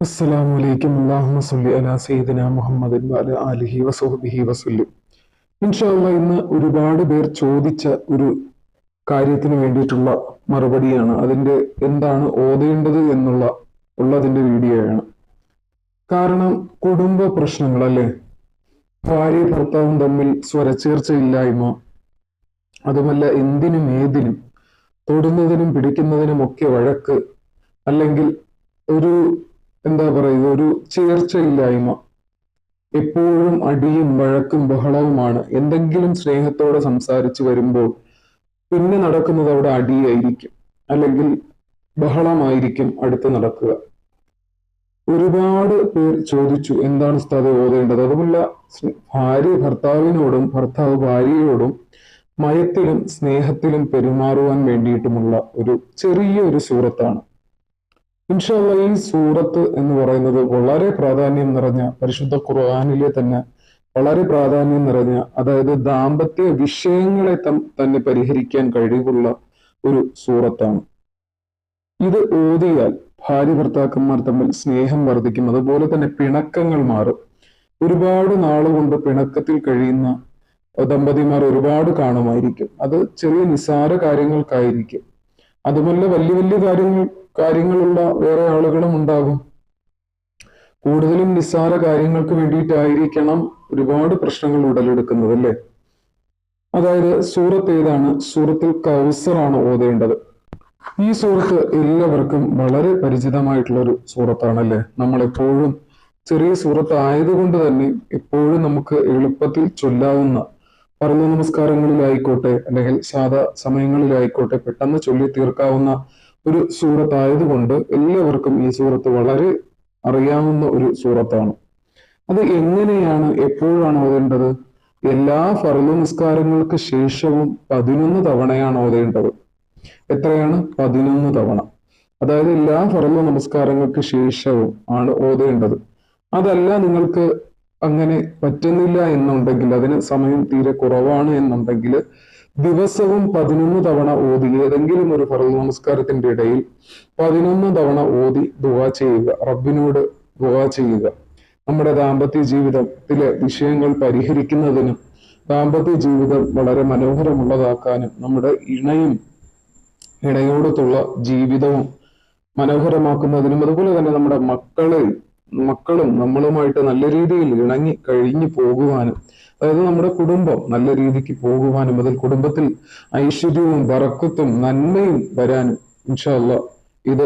അസ്സലാമു അലൈക്കും. അല്ലാഹുമ്മ സല്ലി അലാ സയ്യിദിന മുഹമ്മദിൻ വഅല ആലിഹി ഇൻഷാല്ല ഇന്ന് ഒരുപാട് പേർ ചോദിച്ച ഒരു കാര്യത്തിന് വേണ്ടിയിട്ടുള്ള മറുപടിയാണ്. അതിന്റെ എന്താണ് ഓതേണ്ടത് എന്നുള്ള ഉള്ളതിന്റെ വീഡിയോയാണ്. കാരണം കുടുംബ പ്രശ്നങ്ങൾ അല്ലെ? ഭാര്യ ഭർത്താവും തമ്മിൽ സ്വരച്ചേർച്ചയില്ലായ്മ അതുമല്ല എന്തിനും ഏതിനും തൊടുന്നതിനും പിടിക്കുന്നതിനും ഒക്കെ വഴക്ക് അല്ലെങ്കിൽ ഒരു എന്താ പറയുക ഒരു ചേർച്ചയില്ലായ്മ. എപ്പോഴും അടിയും വഴക്കും ബഹളവുമാണ്. എന്തെങ്കിലും സ്നേഹത്തോടെ സംസാരിച്ചു വരുമ്പോൾ പിന്നെ നടക്കുന്നത് അവിടെ അടിയായിരിക്കും. അല്ലെങ്കിൽ ബഹളമായിരിക്കും അടുത്ത് നടക്കുക. ഒരുപാട് പേർ ചോദിച്ചു എന്താണ് സ്ഥത ഓതേണ്ടത്? അതുമല്ല ഭാര്യ ഭർത്താവിനോടും ഭർത്താവ് ഭാര്യയോടും മയത്തിലും സ്നേഹത്തിലും പെരുമാറുവാൻ വേണ്ടിയിട്ടുമുള്ള ഒരു ചെറിയ ഒരു സൂറത്താണ്. ഇൻഷാല്ല ഈ സൂറത്ത് എന്ന് പറയുന്നത് വളരെ പ്രാധാന്യം നിറഞ്ഞ പരിശുദ്ധ ഖുർആാനിലെ തന്നെ വളരെ പ്രാധാന്യം നിറഞ്ഞ അതായത് ദാമ്പത്യ വിഷയങ്ങളെ തന്നെ പരിഹരിക്കാൻ കഴിവുള്ള ഒരു സൂറത്താണ്. ഇത് ഓതിയാൽ ഭാര്യ ഭർത്താക്കന്മാർ തമ്മിൽ സ്നേഹം വർദ്ധിക്കും അതുപോലെ തന്നെ പിണക്കങ്ങൾ മാറും. ഒരുപാട് നാളുകൊണ്ട് പിണക്കത്തിൽ കഴിയുന്ന ദമ്പതിമാർ ഒരുപാട് കാണുമായിരിക്കും. അത് ചെറിയ നിസാര കാര്യങ്ങൾക്കായിരിക്കും. അതുമല്ല വലിയ വലിയ കാര്യങ്ങൾ കാര്യങ്ങളുള്ള വേറെ ആളുകളും ഉണ്ടാകും. കൂടുതലും നിസ്സാര കാര്യങ്ങൾക്ക് വേണ്ടിയിട്ടായിരിക്കണം ഒരുപാട് പ്രശ്നങ്ങൾ ഉടലെടുക്കുന്നത് അല്ലേ? അതായത് സൂറത്ത് ഏതാണ്? സൂറത്തിൽ കൗസറാണ് ഓതേണ്ടത്. ഈ സൂറത്ത് എല്ലാവർക്കും വളരെ പരിചിതമായിട്ടുള്ള ഒരു സൂറത്താണല്ലേ? നമ്മൾ എപ്പോഴും ചെറിയ സൂറത്ത് ആയതുകൊണ്ട് തന്നെ എപ്പോഴും നമുക്ക് എളുപ്പത്തിൽ ചൊല്ലാവുന്ന പറഞ്ഞ നമസ്കാരങ്ങളിലായിക്കോട്ടെ അല്ലെങ്കിൽ സാധാ സമയങ്ങളിലായിക്കോട്ടെ പെട്ടെന്ന് ചൊല്ലി തീർക്കാവുന്ന ഒരു സൂറത്തായതുകൊണ്ട് എല്ലാവർക്കും ഈ സൂറത്ത് വളരെ അറിയാവുന്ന ഒരു സൂറത്താണ്. അത് എങ്ങനെയാണ് എപ്പോഴാണ് ഓതേണ്ടത്? എല്ലാ ഫർലു നിസ്കാരങ്ങൾക്ക് ശേഷവും പതിനൊന്ന് തവണയാണ് ഓതേണ്ടത്. എത്രയാണ്? പതിനൊന്ന് തവണ. അതായത് എല്ലാ ഫർലു നമസ്കാരങ്ങൾക്ക് ശേഷവും ആണ് ഓതേണ്ടത്. അതല്ല നിങ്ങൾക്ക് അങ്ങനെ പറ്റുന്നില്ല എന്നുണ്ടെങ്കിൽ അതിന് സമയം തീരെ കുറവാണ് എന്നുണ്ടെങ്കിൽ ദിവസവും പതിനൊന്ന് തവണ ഓതി ഏതെങ്കിലും ഒരു ഫറു നമസ്കാരത്തിന്റെ ഇടയിൽ പതിനൊന്ന് തവണ ഓതി ദുവാ ചെയ്യുക റബ്ബിനോട് ദുവാ ചെയ്യുക. നമ്മുടെ ദാമ്പത്യ ജീവിതത്തിലെ വിഷയങ്ങൾ പരിഹരിക്കുന്നതിനും ദാമ്പത്യ ജീവിതം വളരെ മനോഹരമുള്ളതാക്കാനും നമ്മുടെ ഇണയും ഇണയോടത്തുള്ള ജീവിതവും മനോഹരമാക്കുന്നതിനും അതുപോലെ തന്നെ നമ്മുടെ മക്കളെ മക്കളും നമ്മളുമായിട്ട് നല്ല രീതിയിൽ ഇണങ്ങി കഴിഞ്ഞു പോകുവാനും അതായത് നമ്മുടെ കുടുംബം നല്ല രീതിക്ക് പോകുവാനും അതിൽ കുടുംബത്തിൽ ഐശ്വര്യവും വറക്കത്തും നന്മയും വരാനും ഇൻഷാല്ല ഇത്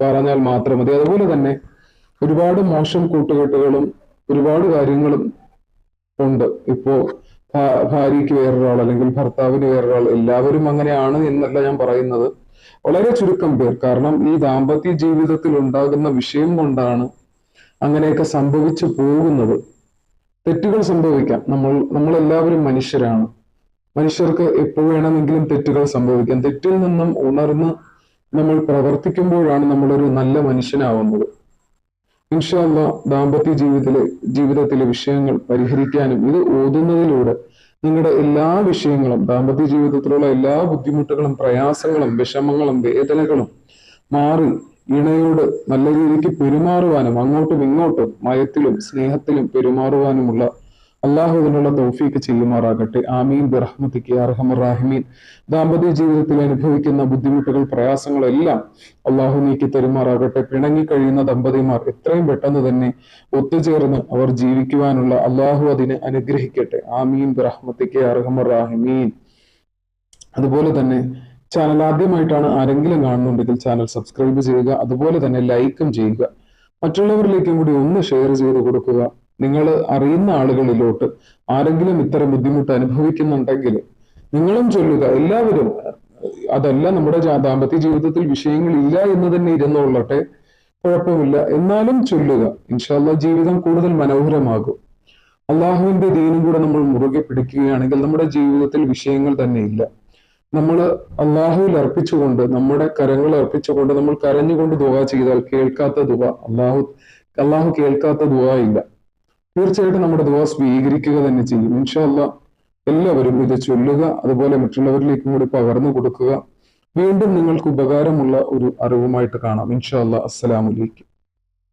പറഞ്ഞാൽ മാത്രം മതി. അതുപോലെ തന്നെ ഒരുപാട് മോശം കൂട്ടുകെട്ടുകളും ഒരുപാട് കാര്യങ്ങളും ഉണ്ട്. ഇപ്പോ ഭാര്യയ്ക്ക് വേറൊരാൾ അല്ലെങ്കിൽ ഭർത്താവിന് വേറൊരാൾ എല്ലാവരും അങ്ങനെയാണ് എന്നല്ല ഞാൻ പറയുന്നത്. വളരെ ചുരുക്കം പേർ. കാരണം ഈ ദാമ്പത്യ ജീവിതത്തിൽ ഉണ്ടാകുന്ന വിഷയം കൊണ്ടാണ് അങ്ങനെയൊക്കെ സംഭവിച്ചു പോകുന്നത്. തെറ്റുകൾ സംഭവിക്കാം. നമ്മൾ നമ്മളെല്ലാവരും മനുഷ്യരാണ്. മനുഷ്യർക്ക് എപ്പോൾ വേണമെങ്കിലും തെറ്റുകൾ സംഭവിക്കാം. തെറ്റിൽ നിന്നും ഉണർന്ന് നമ്മൾ പ്രവർത്തിക്കുമ്പോഴാണ് നമ്മളൊരു നല്ല മനുഷ്യനാവുന്നത്. ഇൻഷാല്ല ദാമ്പത്യ ജീവിതത്തിലെ ജീവിതത്തിലെ വിഷയങ്ങൾ പരിഹരിക്കാനും ഇത് ഓതുന്നതിലൂടെ നിങ്ങളുടെ എല്ലാ വിഷയങ്ങളും ദാമ്പത്യ ജീവിതത്തിലുള്ള എല്ലാ ബുദ്ധിമുട്ടുകളും പ്രയാസങ്ങളും വിഷമങ്ങളും വേദനകളും മാറി ഇണയോട് നല്ല രീതിക്ക് പെരുമാറുവാനും അങ്ങോട്ടും ഇങ്ങോട്ടും മയത്തിലും സ്നേഹത്തിലും പെരുമാറുവാനുമുള്ള അള്ളാഹു അതിനുള്ള തൗഫീക്ക് ചെയ്യുമാറാകട്ടെ. ആമീൻ. ബിറഹ്മത്തിക്ക് അർഹമറാഹിമീൻ ദാമ്പത്യ ജീവിതത്തിൽ അനുഭവിക്കുന്ന ബുദ്ധിമുട്ടുകൾ പ്രയാസങ്ങളെല്ലാം അള്ളാഹു നീക്കി തരുമാറാകട്ടെ. പിണങ്ങി കഴിയുന്ന ദമ്പതിമാർ എത്രയും പെട്ടെന്ന് തന്നെ ഒത്തുചേർന്ന് അവർ ജീവിക്കുവാനുള്ള അള്ളാഹു അതിനെ അനുഗ്രഹിക്കട്ടെ. ആമീൻ. ബിറഹ്മത്തിക്ക് അർഹമറാഹിമീൻ അതുപോലെ തന്നെ ചാനൽ ആദ്യമായിട്ടാണ് ആരെങ്കിലും കാണുന്നുണ്ടെങ്കിൽ ചാനൽ സബ്സ്ക്രൈബ് ചെയ്യുക. അതുപോലെ തന്നെ ലൈക്കും ചെയ്യുക. മറ്റുള്ളവരിലേക്കും കൂടി ഒന്ന് ഷെയർ ചെയ്ത് കൊടുക്കുക. നിങ്ങൾ അറിയുന്ന ആളുകളിലോട്ട് ആരെങ്കിലും ഇത്തരം ബുദ്ധിമുട്ട് അനുഭവിക്കുന്നുണ്ടെങ്കിൽ നിങ്ങളും ചൊല്ലുക. എല്ലാവരും അതല്ല നമ്മുടെ ദാമ്പത്യ ജീവിതത്തിൽ വിഷയങ്ങളില്ല എന്ന് തന്നെ ഇരുന്നുകൊള്ളട്ടെ കുഴപ്പമില്ല. എന്നാലും ചൊല്ലുക. ഇൻഷാല്ല ജീവിതം കൂടുതൽ മനോഹരമാകും. അള്ളാഹുവിന്റെ ദീനും കൂടെ നമ്മൾ മുറുകെ പിടിക്കുകയാണെങ്കിൽ നമ്മുടെ ജീവിതത്തിൽ വിഷയങ്ങൾ തന്നെ ഇല്ല. നമ്മൾ അള്ളാഹുവിൽ അർപ്പിച്ചുകൊണ്ട് നമ്മുടെ കരങ്ങൾ അർപ്പിച്ചുകൊണ്ട് നമ്മൾ കരഞ്ഞുകൊണ്ട് ദുവ ചെയ്താൽ കേൾക്കാത്ത ദുവ അള്ളാഹു അള്ളാഹു കേൾക്കാത്ത ദുവ ഇല്ല. തീർച്ചയായിട്ടും നമ്മുടെ ദുവ സ്വീകരിക്കുക തന്നെ ചെയ്യും. ഇൻഷല്ല എല്ലാവരും ഇത് ചൊല്ലുക അതുപോലെ മറ്റുള്ളവരിലേക്കും കൂടി പകർന്നു കൊടുക്കുക. വീണ്ടും നിങ്ങൾക്ക് ഉപകാരമുള്ള ഒരു അറിവുമായിട്ട് കാണാം. ഇൻഷാല്ല അസ്സലാമലൈക്കും